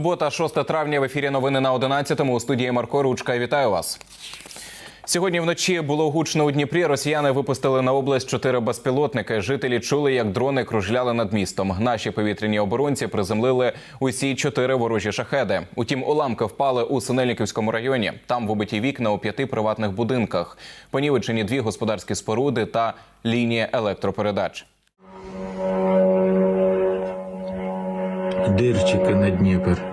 Субота, 6 травня в ефірі новини на 11-му у студії Марко Ручка. Вітаю вас. Сьогодні вночі було гучно у Дніпрі. Росіяни випустили на область чотири безпілотники. Жителі чули, як дрони кружляли над містом. Наші повітряні оборонці приземлили усі чотири ворожі шахеди. Утім, уламки впали у Синельниківському районі. Там вибиті вікна у п'яти приватних будинках. Понівечені дві господарські споруди та лінія електропередач. Дирчики на Дніпр.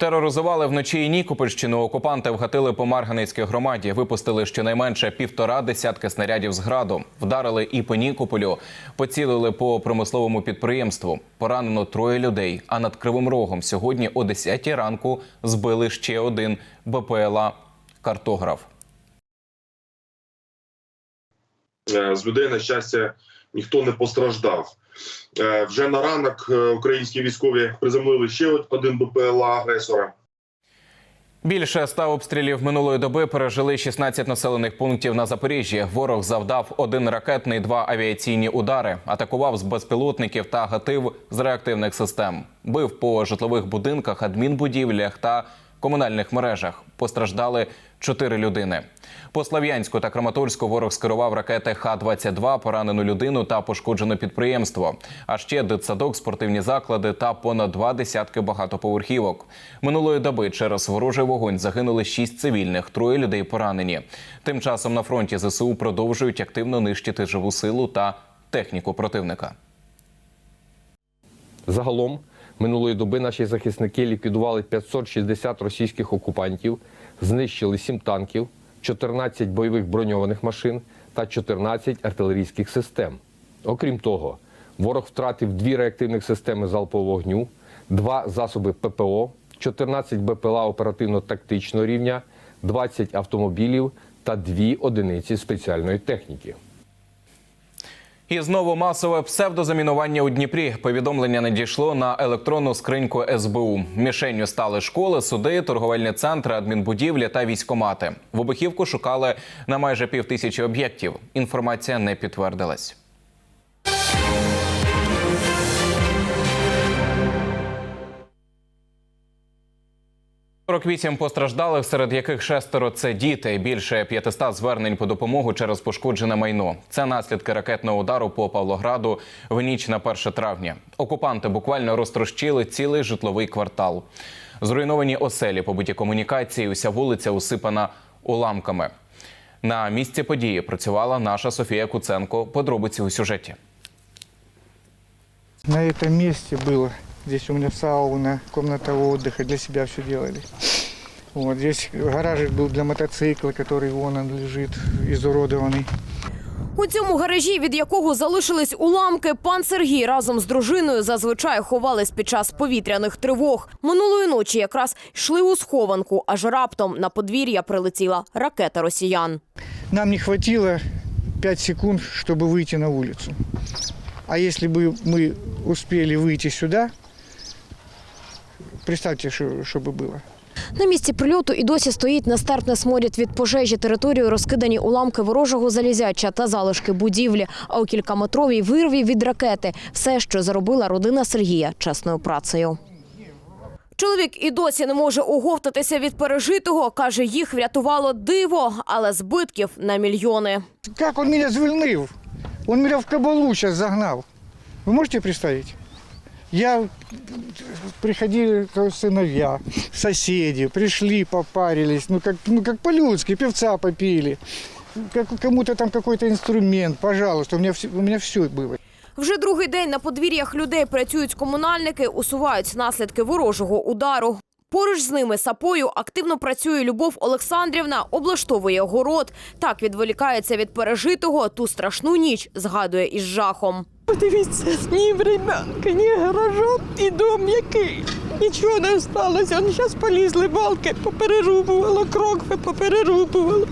Тероризували вночі і Нікопольщину. Окупанти вгатили по Марганицькій громаді. Випустили щонайменше півтора десятки снарядів з граду. Вдарили і по Нікополю, поцілили по промисловому підприємству. Поранено троє людей. А над Кривим Рогом сьогодні о 10 ранку збили ще один БПЛА картограф. Е, З людей, на щастя, ніхто не постраждав. Е, Вже на ранок е, українські військові приземлили ще один БПЛА агресора. Більше ста обстрілів минулої доби пережили 16 населених пунктів на Запоріжжі. Ворог завдав один ракетний, два авіаційні удари, атакував з безпілотників та гатив з реактивних систем. Бив по житлових будинках, адмінбудівлях та комунальних мережах. Постраждали чотири людини. По Слав'янську та Краматорську ворог скерував ракети Х-22, поранену людину та пошкоджене підприємство. А ще дитсадок, спортивні заклади та понад два десятки багатоповерхівок. Минулої доби через ворожий вогонь загинули шість цивільних, троє людей поранені. Тим часом на фронті ЗСУ продовжують активно нищити живу силу та техніку противника. Загалом минулої доби наші захисники ліквідували 560 російських окупантів, знищили 7 танків, 14 бойових броньованих машин та 14 артилерійських систем. Окрім того, ворог втратив дві реактивних системи залпового вогню, два засоби ППО, 14 БПЛА оперативно-тактичного рівня, 20 автомобілів та дві одиниці спеціальної техніки. І знову масове псевдозамінування у Дніпрі. Повідомлення надійшло на електронну скриньку СБУ. Мішенню стали школи, суди, торговельні центри, адмінбудівлі та військомати. Вибухівку шукали на майже півтисячі об'єктів. Інформація не підтвердилась. – 48 постраждалих, серед яких шестеро це діти. Більше 500 звернень по допомогу через пошкоджене майно. Це наслідки ракетного удару по Павлограду в ніч на 1 травня. Окупанти буквально розтрощили цілий житловий квартал. Зруйновані оселі, побиті комунікації, уся вулиця усипана уламками. На місці події працювала наша Софія Куценко. Подробиці у сюжеті. На этом месте было. Здесь у меня сауна, комната отдыха, для себя все делали. Вот здесь гаражик был для мотоцикла, который вон он лежит, изуродованный. У цьому гаражі, від якого залишились уламки, пан Сергій разом з дружиною зазвичай ховались під час повітряних тривог. Минулої ночі якраз йшли у схованку, аж раптом на подвір'я прилетіла ракета росіян. Нам не хватило 5 секунд, чтобы выйти на улицу. А если бы мы успели выйти сюда, представьте, что, что бы было. На місці прильоту і досі стоїть нестерпний сморід від пожежі. Територію розкидані уламки ворожого залізяча та залишки будівлі. А у кількаметровій вирві від ракети все, що заробила родина Сергія чесною працею. Чоловік і досі не може оговтатися від пережитого. Каже, їх врятувало диво, але збитків на мільйони. Как он меня звільнив? Он меня в кабалу сейчас загнал. Вы можете представить? Я приходили то сыновья, соседи, пришли, попарились, ну как, ну как по-людски, певца попили. Как, кому-то там какой-то инструмент, пожалуйста, у меня, у меня все было. Вже другий день на подвір'ях людей працюють комунальники, усувають наслідки ворожого удару. Поруч з ними сапою активно працює Любов Олександрівна, облаштовує город. Так відволікається від пережитого. Ту страшну ніч згадує із жахом. Подивіться, ні времянка, ні гаража, і дом який. Нічого не сталося. Вони зараз полізли балки, поперерубувало, крокви поперерубувало.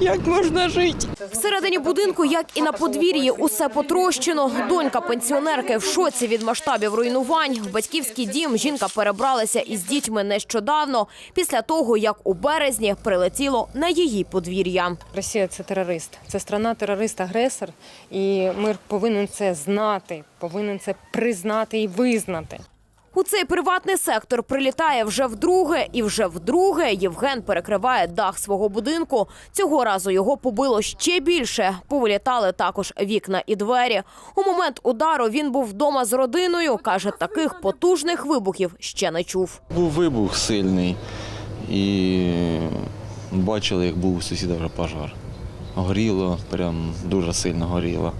Як можна жити? Всередині будинку, як і на подвір'ї, усе потрощено. Донька пенсіонерки в шоці від масштабів руйнувань. В батьківський дім жінка перебралася із дітьми нещодавно, після того, як у березні прилетіло на її подвір'я. Росія це терорист, це страна терорист-агресор, і мир повинен це знати, повинен це признати і визнати. У цей приватний сектор прилітає вже вдруге, і вже вдруге Євген перекриває дах свого будинку. Цього разу його побило ще більше. Повилітали також вікна і двері. У момент удару він був вдома з родиною. каже, таких потужних вибухів ще не чув. Був вибух сильний і бачили, як був у сусіда вже пожар. Горіло, прям дуже сильно горіло.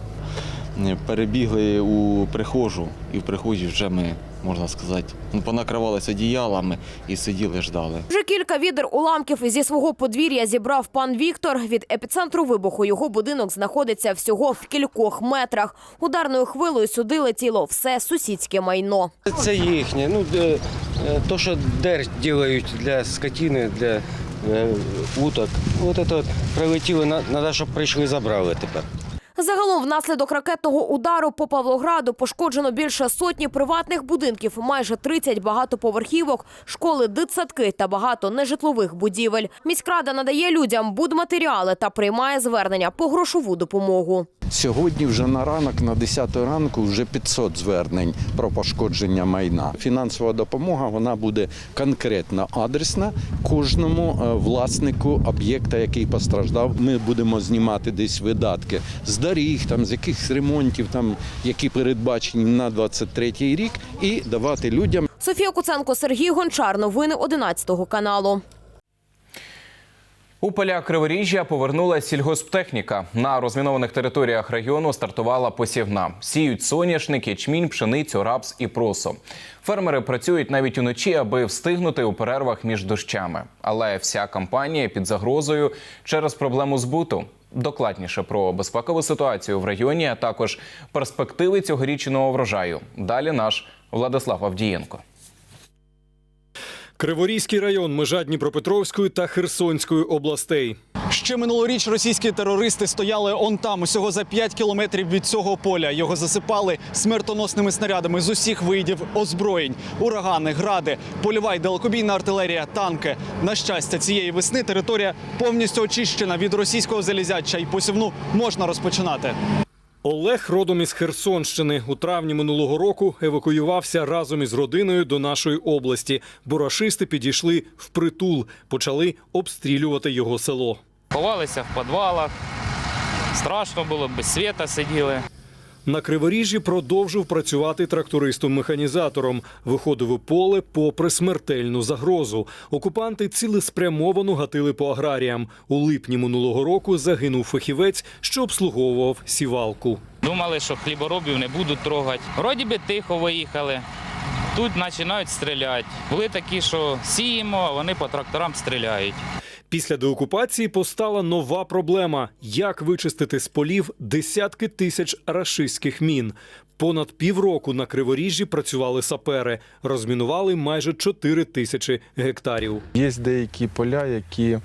Перебігли у прихожу, і в прихожі вже ми, можна сказати, ну, понакривалися одіялами і сиділи, ждали. Вже кілька відер уламків зі свого подвір'я зібрав пан Віктор. Від епіцентру вибуху його будинок знаходиться всього в кількох метрах. Ударною хвилею сюди летіло все сусідське майно. Це їхнє. Ну, е, то, що дерь роблять для скотини, для е, уток. От це от прилетіло, треба, щоб прийшли забрали тепер. Загалом, внаслідок ракетного удару по Павлограду пошкоджено більше сотні приватних будинків, майже 30 багатоповерхівок, школи, дитсадки та багато нежитлових будівель. Міськрада надає людям будматеріали та приймає звернення по грошову допомогу. Сьогодні вже на ранок, на 10 ранку, вже 500 звернень про пошкодження майна. Фінансова допомога вона буде конкретно адресна кожному е, власнику об'єкта, який постраждав. Ми будемо знімати десь видатки з доріг, там з якихось ремонтів, там які передбачені на 23 рік, і давати людям Софія Куценко, Сергій Гончар. Новини 11 каналу. У поля Криворіжжя повернула сільгосптехніка. На розмінованих територіях району стартувала посівна. Сіють соняшник, ячмінь, пшеницю, рапс і просо. Фермери працюють навіть уночі, аби встигнути у перервах між дощами. Але вся кампанія під загрозою через проблему збуту. Докладніше про безпекову ситуацію в районі, а також перспективи цьогорічного врожаю. Далі наш Владислав Авдієнко. Криворізький район, межа Дніпропетровської та Херсонської областей. Ще минулоріч російські терористи стояли он там, усього за 5 кілометрів від цього поля. Його засипали смертоносними снарядами з усіх видів озброєнь: урагани, гради, польова й далекобійна артилерія, танки. На щастя, цієї весни територія повністю очищена від російського залізяча, і посівну можна розпочинати. Олег родом із Херсонщини. У травні минулого року евакуювався разом із родиною до нашої області. Бурашисти підійшли в притул, почали обстрілювати його село. Ховалися в підвалах. Страшно було, без світа сиділи. На Криворіжжі продовжив працювати трактористом-механізатором. Виходив у поле попри смертельну загрозу. Окупанти цілеспрямовано гатили по аграріям. У липні минулого року загинув фахівець, що обслуговував сівалку. Думали, що хліборобів не будуть трогати. Вроді би тихо виїхали. Тут починають стріляти. Були такі, що сіємо, а вони по тракторам стріляють. Після деокупації постала нова проблема: як вичистити з полів десятки тисяч рашистських мін. Понад півроку на Криворіжжі працювали сапери, розмінували майже 4 тисячі гектарів. Є деякі поля, які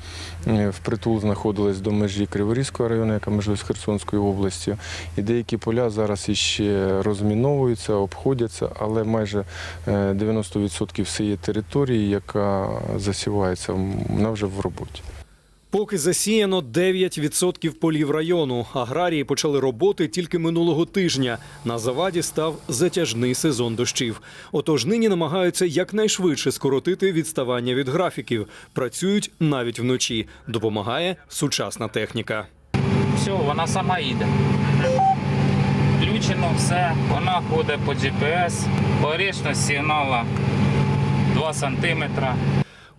е, впритул знаходились до межі Криворізького району, яка межує з Херсонською областю. І деякі поля зараз іще розміновуються, обходяться, але майже е, 90% всієї території, яка засівається, вона вже в роботі. Поки засіяно 9% полів району. Аграрії почали роботи тільки минулого тижня. На заваді став затяжний сезон дощів. Отож нині намагаються якнайшвидше скоротити відставання від графіків. Працюють навіть вночі. Допомагає сучасна техніка. Все, вона сама їде. Включено все. Вона ходить по GPS. Порічність сигнала 2 сантиметра.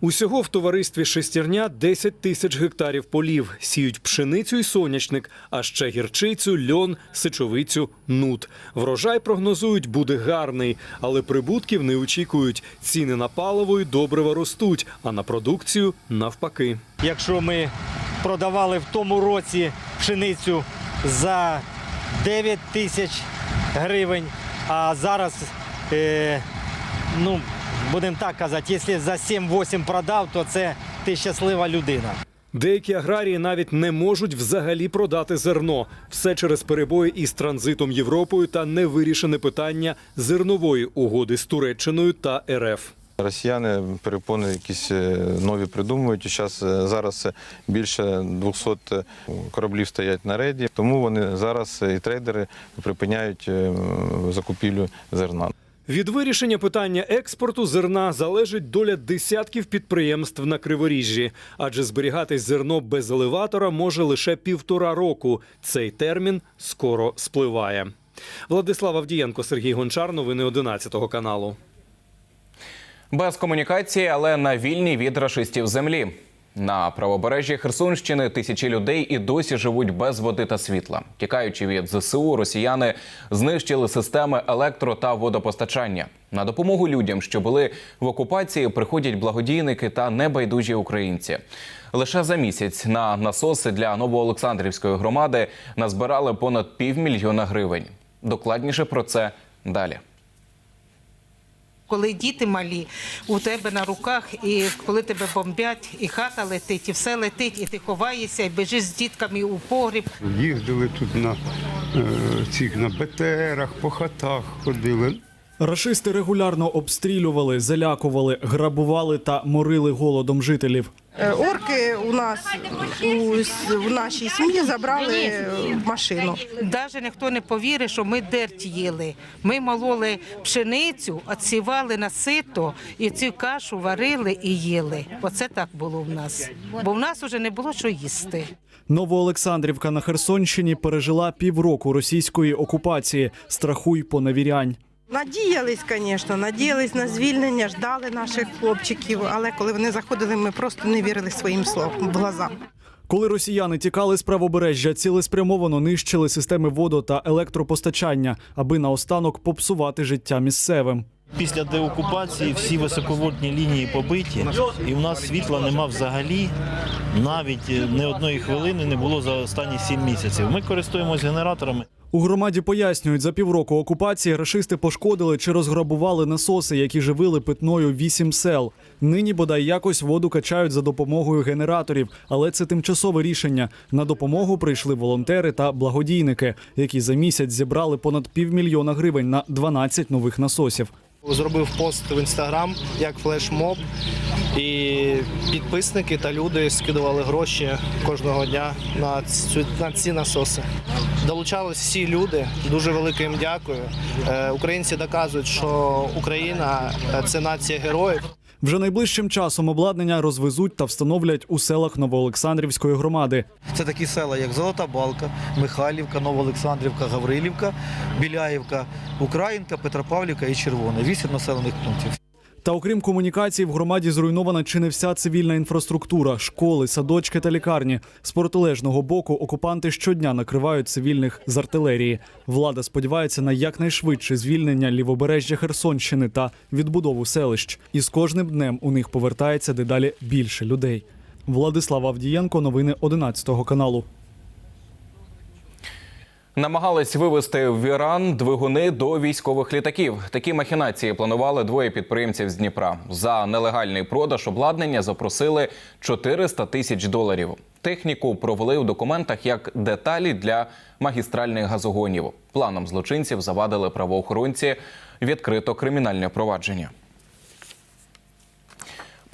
Усього в товаристві шестерня 10 тисяч гектарів полів. Сіють пшеницю і сонячник, а ще гірчицю, льон, сичовицю, нут. Врожай прогнозують буде гарний, але прибутків не очікують. Ціни на паливо і добрива ростуть, а на продукцію навпаки. Якщо ми продавали в тому році пшеницю за 9 тисяч гривень, а зараз е, ну, будемо так казати, якщо за 7-8 продав, то це ти щаслива людина. Деякі аграрії навіть не можуть взагалі продати зерно. Все через перебої із транзитом Європою та невирішене питання зернової угоди з Туреччиною та РФ. Росіяни перепони якісь е, нові придумують. І Зараз, зараз більше 200 кораблів стоять на рейді, тому вони зараз і трейдери припиняють е, закупівлю зерна. Від вирішення питання експорту зерна залежить доля десятків підприємств на Криворіжжі, адже зберігатись зерно без елеватора може лише півтора року. Цей термін скоро спливає. Владислав Авдієнко, Сергій Гончар. Новини 11 каналу. Без комунікації, але на вільній від рашистів землі. На правобережжі Херсонщини тисячі людей і досі живуть без води та світла. Тікаючи від ЗСУ, росіяни знищили системи електро та водопостачання. На допомогу людям, що були в окупації, приходять благодійники та небайдужі українці. Лише за місяць на насоси для Новоолександрівської громади назбирали понад півмільйона гривень. Докладніше про це далі. Коли діти малі у тебе на руках, і коли тебе бомбять, і хата летить, і все летить, і ти ховаєшся, і біжиш з дітками у погріб. Їздили тут на е, цих на БТРах, по хатах ходили. Рашисти регулярно обстрілювали, залякували, грабували та морили голодом жителів. Е, Орки у нас у, в нашій сім'ї забрали машину. Навіть ніхто не повірить, що ми дерть їли. Ми мололи пшеницю, отсівали на сито і цю кашу варили і їли. Оце так було в нас. Бо в нас вже не було що їсти. Новоолександрівка на Херсонщині пережила півроку російської окупації. Страхуй поневірянь. Надіялись, звісно, надіялись на звільнення, ждали наших хлопчиків, але коли вони заходили, ми просто не вірили своїм словам в глаза. Коли росіяни тікали з правобережжя, цілеспрямовано нищили системи водо та електропостачання, аби наостанок попсувати життя місцевим. Після деокупації всі високовольтні лінії побиті, і в нас світла нема взагалі. Навіть е, не одної хвилини не було за останні сім місяців. Ми користуємось генераторами. У громаді пояснюють, за півроку окупації рашисти пошкодили чи розграбували насоси, які живили питною вісім сел. Нині бодай якось воду качають за допомогою генераторів, але це тимчасове рішення. На допомогу прийшли волонтери та благодійники, які за місяць зібрали понад півмільйона гривень на 12 нових насосів. Зробив пост в інстаграм як флешмоб, і підписники та люди скидували гроші кожного дня на цю на ці насоси. Долучались всі люди. Дуже велике їм дякую. Е, Українці доказують, що Україна це нація героїв. Вже найближчим часом обладнання розвезуть та встановлять у селах Новоолександрівської громади. Це такі села, як Золота Балка, Михайлівка, Новоолександрівка, Гаврилівка, Біляївка, Українка, Петропавлівка і Червоне. Вісім населених пунктів. Та окрім комунікацій, в громаді зруйнована чи не вся цивільна інфраструктура, школи, садочки та лікарні. З протилежного боку окупанти щодня накривають цивільних з артилерії. Влада сподівається на якнайшвидше звільнення лівобережжя Херсонщини та відбудову селищ. І з кожним днем у них повертається дедалі більше людей. Владислав Авдієнко, новини 11 каналу. Намагались вивезти в Іран двигуни до військових літаків. Такі махінації планували двоє підприємців з Дніпра. За нелегальний продаж обладнання запросили 400 тисяч доларів. Техніку провели у документах як деталі для магістральних газогонів. Планом злочинців завадили правоохоронці. Відкрито кримінальне провадження.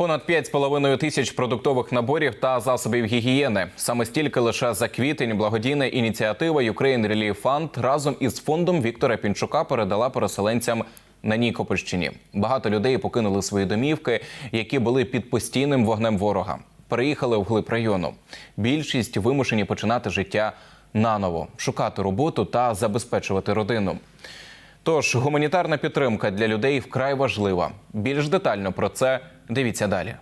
Понад 5,5 тисяч продуктових наборів та засобів гігієни. Саме стільки лише за квітень благодійна ініціатива Ukraine Relief Fund разом із фондом Віктора Пінчука передала переселенцям на Нікопольщині. Багато людей покинули свої домівки, які були під постійним вогнем ворога. Переїхали глиб району. Більшість вимушені починати життя наново, шукати роботу та забезпечувати родину. Тож гуманітарна підтримка для людей вкрай важлива. Більш детально про це дивіться далі.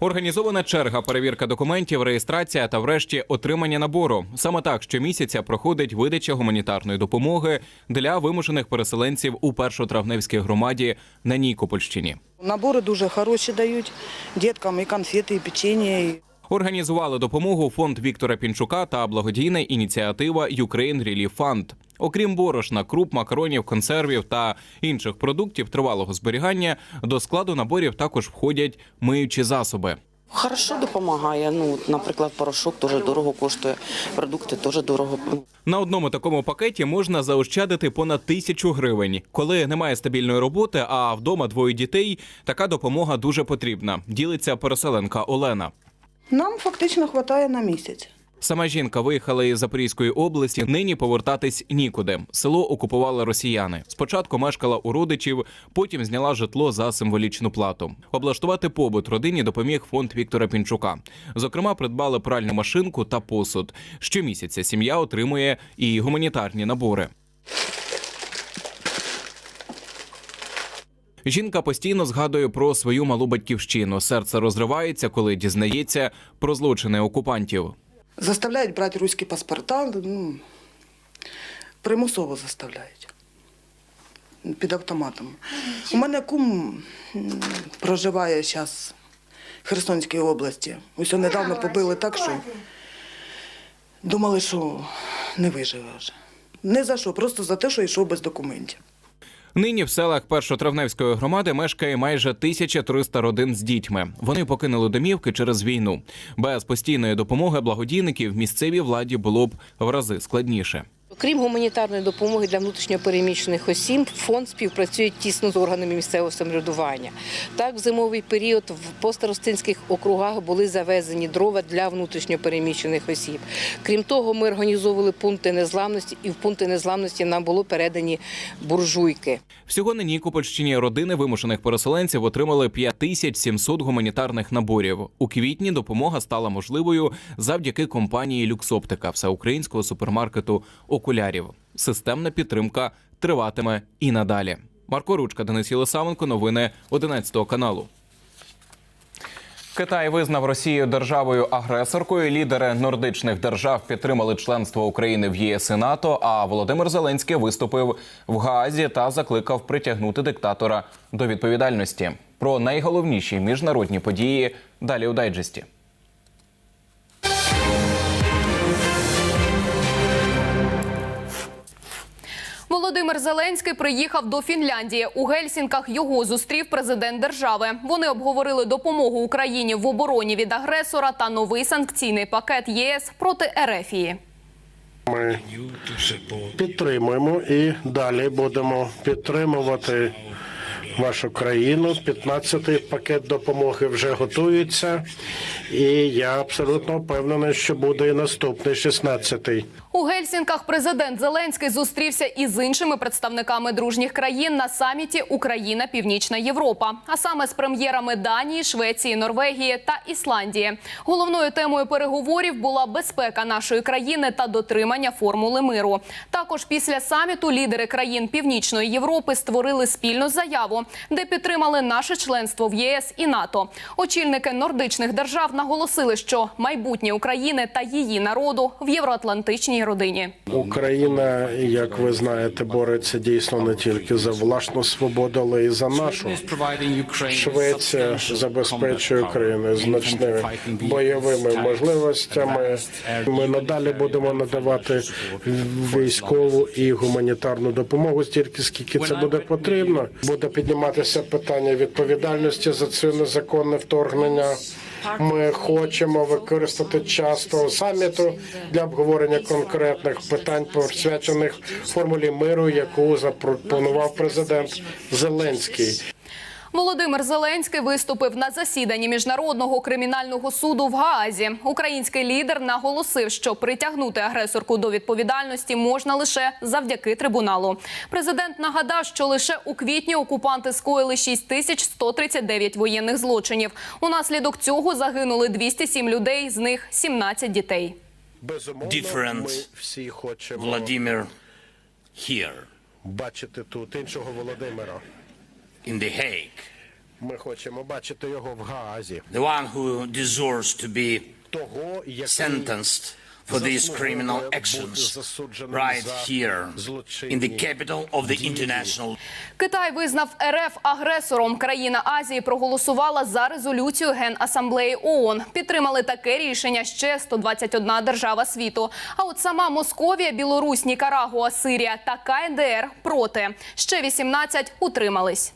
Організована черга, перевірка документів, реєстрація та, врешті, отримання набору. Саме так щомісяця проходить видача гуманітарної допомоги для вимушених переселенців у першотравневській громаді на Нікопольщині. Набори дуже хороші дають діткам і конфети, і печення. Організували допомогу фонд Віктора Пінчука та благодійна ініціатива Ukraine Relief Fund. Окрім борошна, круп, макаронів, консервів та інших продуктів тривалого зберігання, до складу наборів також входять миючі засоби. Хорошо допомагає. Ну, наприклад, порошок дуже дорого коштує, продукти теж дорого. На одному такому пакеті можна заощадити понад тисячу гривень. Коли немає стабільної роботи, а вдома двоє дітей, така допомога дуже потрібна. Ділиться переселенка Олена. Нам фактично вистачає на місяць. Сама жінка виїхала із Запорізької області. Нині повертатись нікуди. Село окупували росіяни. Спочатку мешкала у родичів, потім зняла житло за символічну плату. Облаштувати побут родині допоміг фонд Віктора Пінчука. Зокрема, придбали пральну машинку та посуд. Щомісяця сім'я отримує і гуманітарні набори. Жінка постійно згадує про свою малу батьківщину. Серце розривається, коли дізнається про злочини окупантів. Заставляють брати руські паспорта, ну, примусово заставляють. Під автоматом. У мене кум проживає зараз в Херсонській області. Ось недавно побили так, що думали, що не виживе вже. Не за що, просто за те, що йшов без документів. Нині в селах Першотравневської громади мешкає майже 1300 родин з дітьми. Вони покинули домівки через війну. Без постійної допомоги благодійників місцевій владі було б в рази складніше. Окрім гуманітарної допомоги для внутрішньопереміщених осіб, фонд співпрацює тісно з органами місцевого самоврядування. Так, в зимовий період в постаростинських округах були завезені дрова для внутрішньопереміщених осіб. Крім того, ми організовували пункти незламності, і в пункти незламності нам було передані буржуйки. Всього на Нікопольщині родини вимушених переселенців отримали 5700 гуманітарних наборів. У квітні допомога стала можливою завдяки компанії Люксоптика всеукраїнського супермаркету окулярів. Системна підтримка триватиме і надалі. Марко Ручка, Денис Єлисавенко, новини 11 каналу. Китай визнав Росію державою агресоркою. Лідери нордичних держав підтримали членство України в ЄС і НАТО. А Володимир Зеленський виступив в Гаазі та закликав притягнути диктатора до відповідальності. Про найголовніші міжнародні події далі у дайджесті. Володимир Зеленський приїхав до Фінляндії. У Гельсінках його зустрів президент держави. Вони обговорили допомогу Україні в обороні від агресора та новий санкційний пакет ЄС проти Ерефії. Ми підтримуємо і далі будемо підтримувати вашу країну. 15-й пакет допомоги вже готується, і я абсолютно впевнений, що буде і наступний 16-й. У Гельсінках президент Зеленський зустрівся із іншими представниками дружніх країн на саміті Україна Північна Європа, а саме з прем'єрами Данії, Швеції, Норвегії та Ісландії. Головною темою переговорів була безпека нашої країни та дотримання формули миру. Також після саміту лідери країн Північної Європи створили спільну заяву, де підтримали наше членство в ЄС і НАТО. Очільники нордичних держав наголосили, що майбутнє України та її народу в євроатлантичній родині. Україна, як ви знаєте, бореться дійсно не тільки за власну свободу, але і за нашу. Швеція забезпечує Україну значними бойовими можливостями. Ми надалі будемо надавати військову і гуманітарну допомогу стільки, скільки це буде потрібно. Буде підніматися питання відповідальності за це незаконне вторгнення. Ми хочемо використати час того саміту для обговорення конкретних питань, присвячених формулі миру, яку запропонував президент Зеленський. Володимир Зеленський виступив на засіданні міжнародного кримінального суду в Гаазі. Український лідер наголосив, що притягнути агресорку до відповідальності можна лише завдяки трибуналу. Президент нагадав, що лише у квітні окупанти скоїли 6139 воєнних злочинів. Унаслідок цього загинули 207 людей, з них 17 дітей. Different ми всі хочемо Vladimir here бачити тут іншого Володимира. In The Hague, Ми хочемо бачити його в Гаазі. the one who deserves to be Того, який sentenced for these criminal actions right here in the capital of the international Китай визнав РФ агресором. Країна Азії проголосувала за резолюцію Генасамблеї ООН. Підтримали таке рішення ще 121 держава світу. А от сама Московія, Білорусь, Нікарагуа, Сирія та КНДР проти. Ще 18 утримались.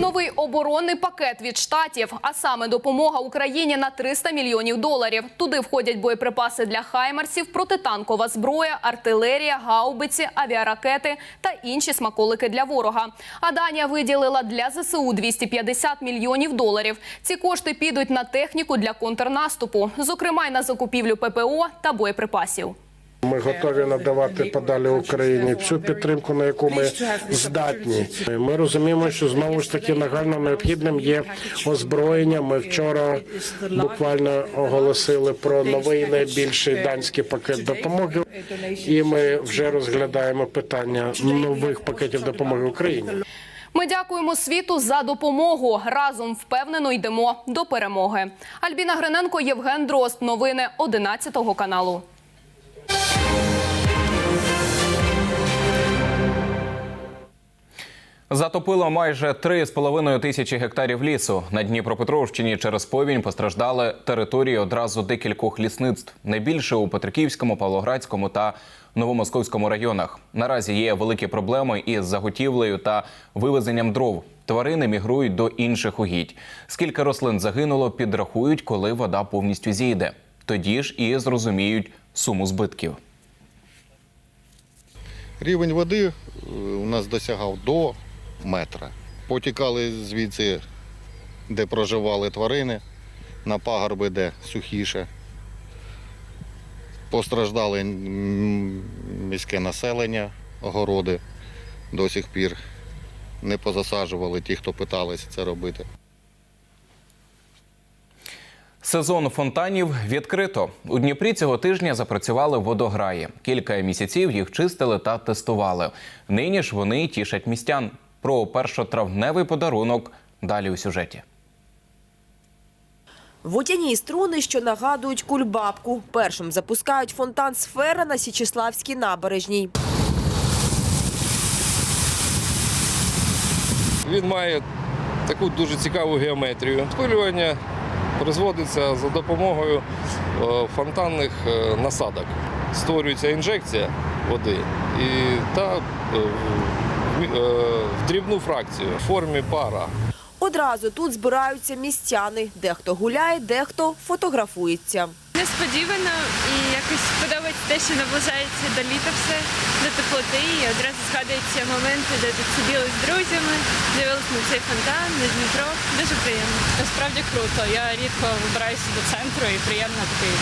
Новий оборонний пакет від штатів, а саме допомога Україні на 300 мільйонів доларів. Туди входять боєприпаси для хаймарсів, протитанкова зброя, артилерія, гаубиці, авіаракети та інші смаколики для ворога. А Данія виділила для ЗСУ 250 мільйонів доларів. Ці кошти підуть на техніку для контрнаступу, зокрема й на закупівлю ППО та боєприпасів. Ми готові надавати подалі Україні всю підтримку, на яку ми здатні. Ми розуміємо, що знову ж таки нагально необхідним є озброєння. Ми вчора буквально оголосили про новий найбільший данський пакет допомоги, і ми вже розглядаємо питання нових пакетів допомоги Україні. Ми дякуємо світу за допомогу. Разом впевнено йдемо до перемоги. Альбіна Гриненко, Євген Дрозд. Новини 11 каналу. Затопило майже 3,5 тисячі гектарів лісу. На Дніпропетровщині через повінь постраждали території одразу декількох лісництв. Найбільше у Петриківському, Павлоградському та Новомосковському районах. Наразі є великі проблеми із заготівлею та вивезенням дров. Тварини мігрують до інших угідь. Скільки рослин загинуло, підрахують, коли вода повністю зійде. Тоді ж і зрозуміють суму збитків. Рівень води е, у нас досягав до метра. Потікали звідси, де проживали тварини, на пагорби, де сухіше. Постраждали міське населення, огороди до сих пір. Не позасаджували ті, хто питалися це робити. Сезон фонтанів відкрито. У Дніпрі цього тижня запрацювали водограї. Кілька місяців їх чистили та тестували. Нині ж вони тішать містян. Про першотравневий подарунок далі у сюжеті. Водяні струни, що нагадують кульбабку. Першим запускають фонтан «Сфера» на Січеславській набережній. Він має таку дуже цікаву геометрію. Спилювання призводиться за допомогою е, фонтанних е, насадок. Створюється інжекція води і та е, в е, в дрібну фракцію в формі пара. Одразу тут збираються містяни. Дехто гуляє, дехто фотографується. Несподівано і якось подобається те, що наближається до літа все, до теплоти. І одразу згадуються моменти, де тут сиділи з друзями, дивилися на цей фонтан, на Дніпро. Дуже приємно. Насправді круто. Я рідко вибираюся до центру і приємно такий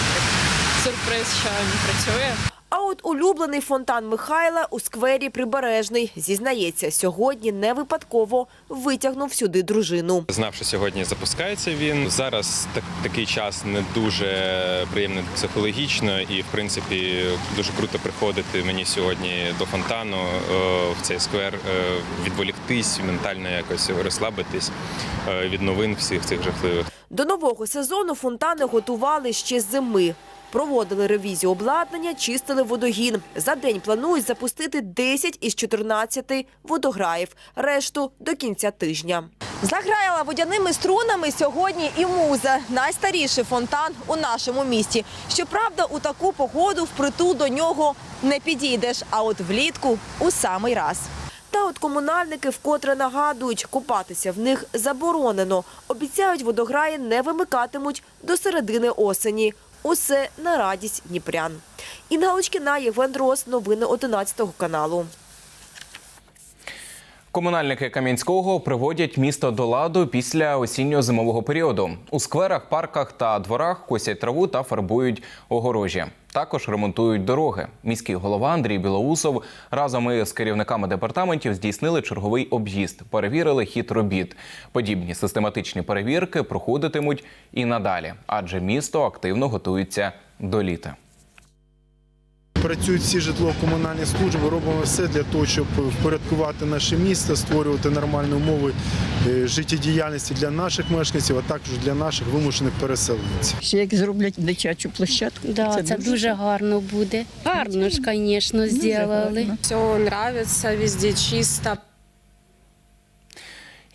сюрприз, що він працює. А от улюблений фонтан Михайла у сквері Прибережний. Зізнається, сьогодні не випадково витягнув сюди дружину. Знав, що сьогодні запускається він. Зараз так, такий час не дуже приємно психологічно, і в принципі дуже круто приходити мені сьогодні до фонтану е, в цей сквер, е, відволіктись, ментально якось розслабитись е, від новин всіх цих жахливих. До нового сезону фонтани готували ще з зими. Проводили ревізію обладнання, чистили водогін. За день планують запустити 10 із 14 водограїв. Решту до кінця тижня. Заграяла водяними струнами сьогодні і муза. Найстаріший фонтан у нашому місті. Щоправда, у таку погоду впритул до нього не підійдеш, а от влітку у самий раз. Та от комунальники вкотре нагадують, купатися в них заборонено. Обіцяють, водограї не вимикатимуть до середини осені. Усе на радість дніпрян. Інга Лучкіна, Євген Дрос, новини 11 каналу. Комунальники Кам'янського приводять місто до ладу після осінньо-зимового періоду. У скверах, парках та дворах косять траву та фарбують огорожі. Також ремонтують дороги. Міський голова Андрій Білоусов разом із керівниками департаментів здійснили черговий об'їзд, перевірили хід робіт. Подібні систематичні перевірки проходитимуть і надалі, адже місто активно готується до літа. Працюють всі житлово-комунальні служби. Робимо все для того, щоб впорядкувати наше місто, створювати нормальні умови е, життєдіяльності для наших мешканців, а також для наших вимушених переселенців. Як зроблять дитячу площадку, Да, це, дуже гарно буде. Гарно ж, звісно, зробили. Все подобається, везде чисто.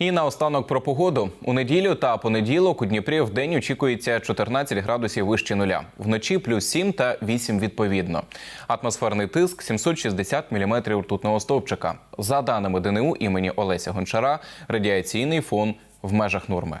І наостанок про погоду. У неділю та понеділок у Дніпрі в день очікується 14 градусів вище нуля. Вночі плюс 7 та 8 відповідно. Атмосферний тиск 760 міліметрів ртутного стовпчика. За даними ДНУ імені Олеся Гончара, радіаційний фон в межах норми.